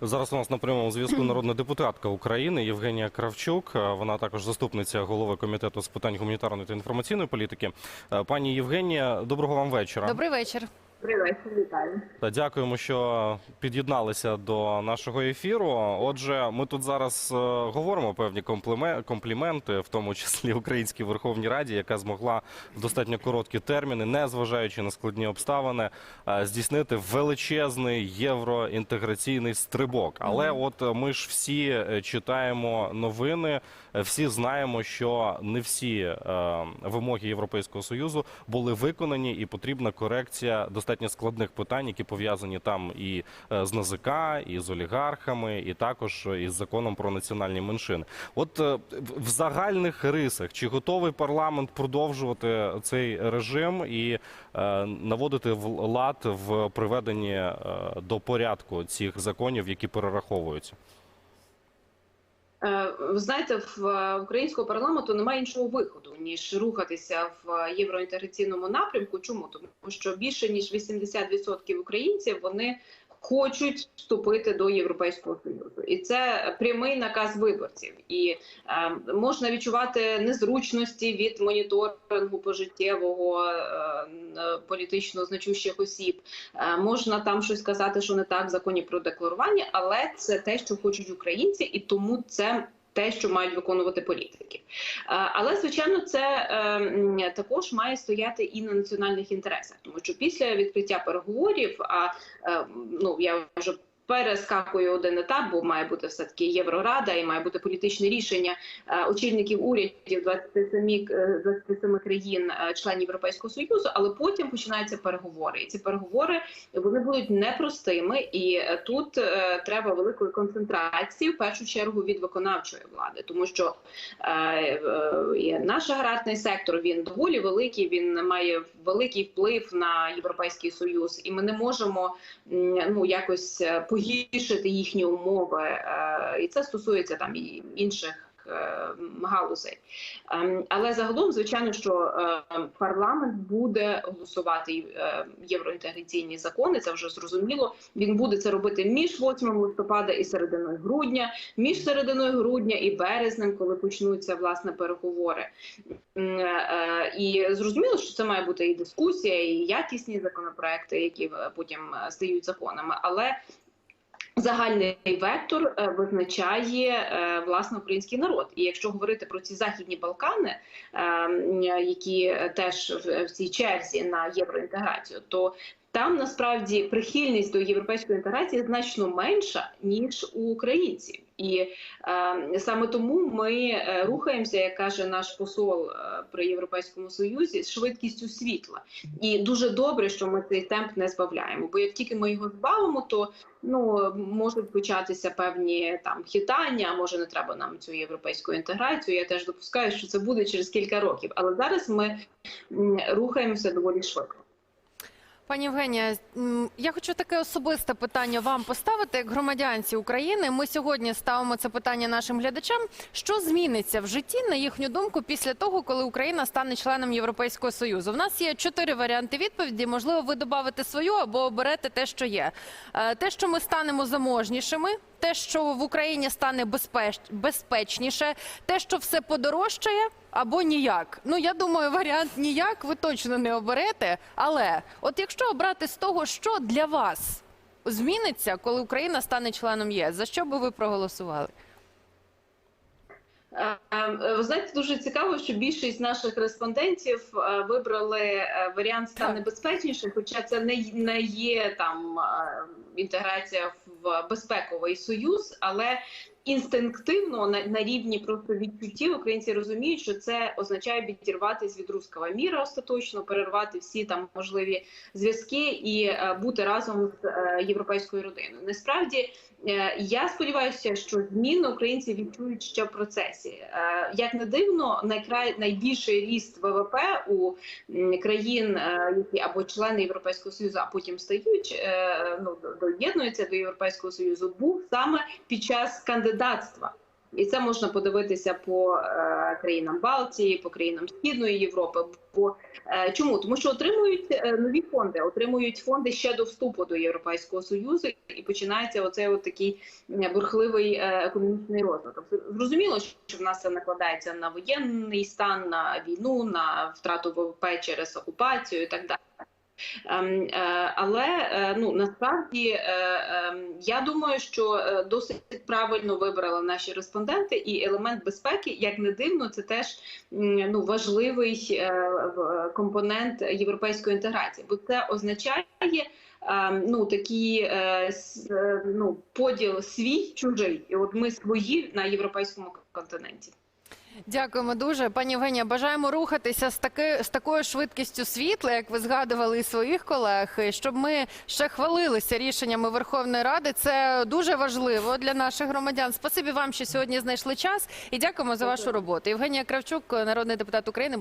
Зараз у нас на прямому зв'язку народна депутатка України Євгенія Кравчук. Е, Вона також заступниця голови комітету з питань гуманітарної та інформаційної політики. Е, Пані Євгенія, доброго вам вечора. Добрий вечір. Привет, вітаю. Та Дякуємо, що під'єдналися до нашого ефіру. Отже, ми тут зараз е, говоримо певні компліме- компліменти, в тому числі Українській Верховній Раді, яка змогла в достатньо короткі терміни, не зважаючи на складні обставини, е, здійснити величезний євроінтеграційний стрибок. Але от е, ми ж всі е, читаємо новини, е, всі знаємо, що не всі е, вимоги Європейського союзу були виконані, і потрібна корекція достатньо складних питань, які пов'язані там і е, з НАЗК, і з олігархами, і також із законом про національні меншини. От е, в- загальних рисах чи готовий парламент продовжувати цей режим і е, наводити лад в приведенні е, до порядку цих законів, які перераховуються? Е, Ви знаєте, в е, українського парламенту немає іншого виходу ніж рухатися в євроінтеграційному напрямку. Чому тому, що більше ніж 80% українців вони хочуть вступити до європейського союзу, і це прямий наказ виборців. І е, можна відчувати незручності від моніторингу пожиттєвого е, політично значущих осіб. Е, Можна там щось казати, що не так в законі про декларування, але це те, що хочуть українці, і тому це. Те, що мають виконувати політики, Е, але звичайно, це е, також має стояти і на національних інтересах, тому що після відкриття переговорів, а е, ну я вже перескакую один етап, бо має бути все таки Єврорада і має бути політичне рішення е, очільників урядів 27, е, 27 країн е, членів Європейського союзу. Але потім починаються переговори, і ці переговори вони будуть непростими, і е, тут е, треба великої концентрації в першу чергу від виконавчої влади, тому що наш аграрний сектор він доволі великий. Він має великий вплив на європейський союз, і ми не можемо ну якось е, погіршити їхні умови, е, і це стосується там і інших. е, Галузей, Ем, але загалом, звичайно, що е, парламент буде голосувати євроінтеграційні закони. Це вже зрозуміло. Він буде це робити між 8 листопада і серединою грудня, між серединою грудня і березнем, коли почнуться власне переговори. І зрозуміло, що це має бути і дискусія, і якісні законопроекти, які потім стають законами. Але Загальний вектор е, визначає е, власне український народ. І якщо говорити про ці західні Балкани, е, які теж в цій черзі на євроінтеграцію, то там насправді прихильність до європейської інтеграції значно менша ніж у українців, і е, саме тому ми е, рухаємося, як каже наш посол е, при європейському союзі, з швидкістю світла. І дуже добре, що ми цей темп не збавляємо. Бо як тільки ми його збавимо, то ну можуть початися певні там хитання. Може, не треба нам цю європейську інтеграцію. Я теж допускаю, що це буде через кілька років. Але зараз ми рухаємося доволі швидко. Пані Євгенія, я хочу таке особисте питання вам поставити як громадянці України. Ми сьогодні ставимо це питання нашим глядачам. Що зміниться в житті, на їхню думку, після того, коли Україна стане членом Європейського союзу? В нас є чотири варіанти відповіді. Можливо, ви додавите свою або оберете те, що є. Е, Те, що ми станемо заможнішими, те, що в Україні стане безпеч... безпечніше, те, що все подорожчає. Або ніяк. Ну я думаю, варіант ніяк ви точно не оберете. Але от якщо обрати з того, що для вас зміниться, коли Україна стане членом ЄС, за що би ви проголосували? Е, е, Ви знаєте, дуже цікаво, що більшість наших респондентів е, вибрали варіант стане Так. безпечнішим, хоча це не, є там інтеграція в безпековий союз, але інстинктивно на, на рівні просто відчуттів українці розуміють, що це означає відірватися від руського міра остаточно, перервати всі там можливі зв'язки і е, бути разом з е, європейською родиною. Насправді. Е, Я сподіваюся, що зміни українці відчують ще в процесі. Е, Як не дивно, найкрай найбільший ріст ВВП у м, країн, е, які або члени Європейського союзу, а потім стають е, ну до- доєднуються до Європейського союзу, був саме під час кандидатства. І це можна подивитися по е, країнам Балтії, по країнам Східної Європи. Бо е, чому? Тому що отримують е, нові фонди, отримують фонди ще до вступу до Європейського союзу, і починається оцей от такий бурхливий е, економічний розвиток. Зрозуміло, що в нас це накладається на воєнний стан, на війну, на втрату ВВП через окупацію і так далі. Ем, е, Але е, ну насправді е, ем, я думаю, що досить правильно вибрали наші респонденти, і елемент безпеки, як не дивно, це теж ну важливий компонент європейської інтеграції, бо це означає. ем, Ну такі ну поділ свій чужий, і от ми свої на європейському континенті. Дякуємо дуже, пані Євгенія. Бажаємо рухатися з таки з такою швидкістю світла, як ви згадували і своїх колег, щоб ми ще хвалилися рішеннями Верховної Ради. Це дуже важливо для наших громадян. Спасибі вам, що сьогодні знайшли час, і дякуємо за вашу роботу. Євгенія Кравчук, народний депутат України.